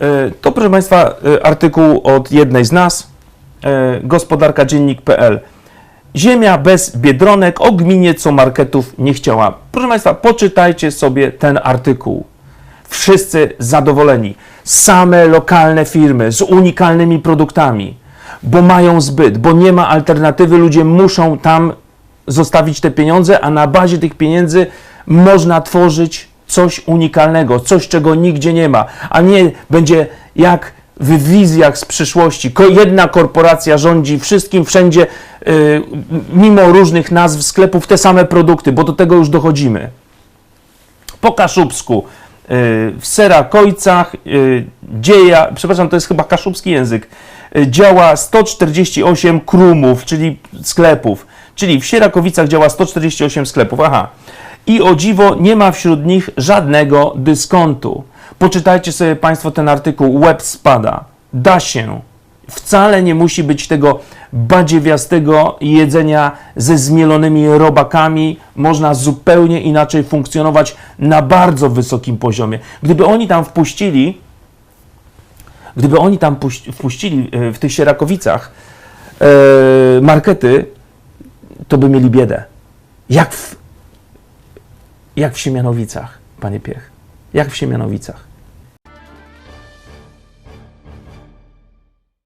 E, To, proszę Państwa, e, artykuł od jednej z nas, e, gospodarkadziennik.pl. Ziemia bez biedronek o gminie, co marketów nie chciała. Proszę Państwa, poczytajcie sobie ten artykuł. Wszyscy zadowoleni. Same lokalne firmy z unikalnymi produktami, bo mają zbyt, bo nie ma alternatywy. Ludzie muszą tam zostawić te pieniądze, a na bazie tych pieniędzy można tworzyć coś unikalnego, coś, czego nigdzie nie ma, a nie będzie jak w wizjach z przyszłości. Jedna korporacja rządzi wszystkim, wszędzie, y, mimo różnych nazw sklepów, te same produkty, bo do tego już dochodzimy po Kaszubsku, y, w Serakojcach y, dzieja, przepraszam, to jest chyba kaszubski język, y, działa 148 krumów, czyli sklepów, czyli w Sierakowicach działa 148 sklepów, aha. I o dziwo nie ma wśród nich żadnego dyskontu. Poczytajcie sobie Państwo ten artykuł, web spada. Da się. Wcale nie musi być tego badziewiastego jedzenia ze zmielonymi robakami. Można zupełnie inaczej funkcjonować na bardzo wysokim poziomie. Gdyby oni tam wpuścili, gdyby oni tam puś- wpuścili e, w tych Sierakowicach e, markety, to by mieli biedę. Jak jak w Siemianowicach, panie Piech. Jak w Siemianowicach.